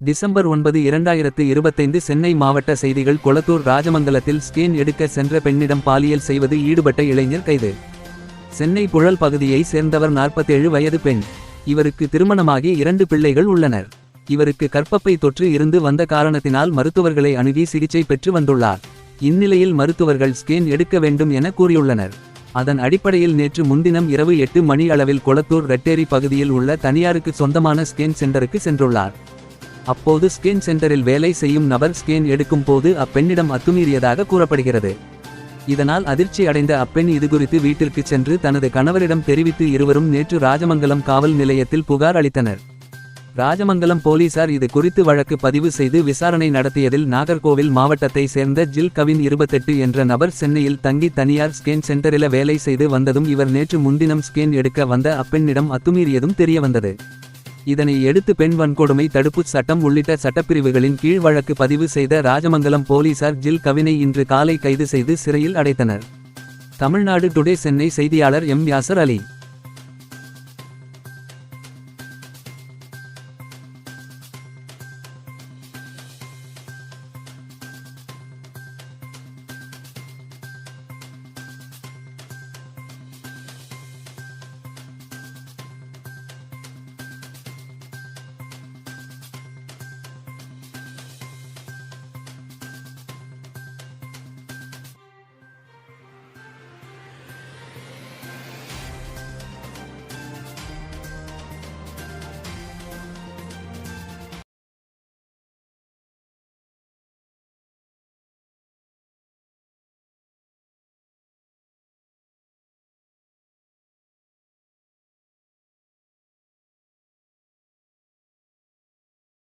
December ஒன்பது இரண்டாயிரத்து இருபத்தைந்து சென்னை மாவட்ட செய்திகள் கொளத்தூர் ராஜமங்கலத்தில் ஸ்கேன் எடுக்க சென்ற பெண்ணிடம் பாலியல் செய்வது ஈடுபட்ட இளைஞர் கைது. சென்னை புழல் பகுதியை சேர்ந்தவர் 47 வயது பெண். இவருக்கு திருமணமாகி இரண்டு பிள்ளைகள் உள்ளனர். இவருக்கு கற்பப்பை தொற்று இருந்து வந்த காரணத்தினால் மருத்துவர்களை அணுகி சிகிச்சை பெற்று வந்துள்ளார். இந்நிலையில் மருத்துவர்கள் ஸ்கேன் எடுக்க வேண்டும் என கூறியுள்ளனர். அதன் அடிப்படையில் நேற்று முன்தினம் இரவு எட்டு மணி அளவில் கொளத்தூர் ரெட்டேரி பகுதியில் உள்ள தனியாருக்கு சொந்தமான ஸ்கேன் சென்டருக்கு சென்றுள்ளார். அப்போது ஸ்கேன் சென்டரில் வேலை செய்யும் நபர் ஸ்கேன் எடுக்கும் போது அப்பெண்ணிடம் அத்துமீறியதாக கூறப்படுகிறது. இதனால் அதிர்ச்சி அடைந்த அப்பெண் இதுகுறித்து வீட்டிற்கு சென்று தனது கணவரிடம் தெரிவித்து இருவரும் நேற்று ராஜமங்கலம் காவல் நிலையத்தில் புகார் அளித்தனர். ராஜமங்கலம் போலீசார் இது குறித்து வழக்கு பதிவு செய்து விசாரணை நடத்தியதில் நாகர்கோவில் மாவட்டத்தை சேர்ந்த ஜில் கவின் இருபத்தெட்டு என்ற நபர் சென்னையில் தங்கி தனியார் ஸ்கேன் சென்டரில வேலை செய்து வந்ததும் இவர் நேற்று முன்தினம் ஸ்கேன் எடுக்க வந்த அப்பெண்ணிடம் அத்துமீறியதும் தெரியவந்தது. இதனை எடுத்து பெண் வன்கொடுமை தடுப்புச் சட்டம் உள்ளிட்ட சட்டப்பிரிவுகளின் கீழ் வழக்கு பதிவு செய்த ராஜமங்கலம் போலீசார் ஜில் கவினை இன்று காலை கைது செய்து சிறையில் அடைத்தனர். தமிழ்நாடு டுடே சென்னை செய்தியாளர் எம் யாசர் அலி.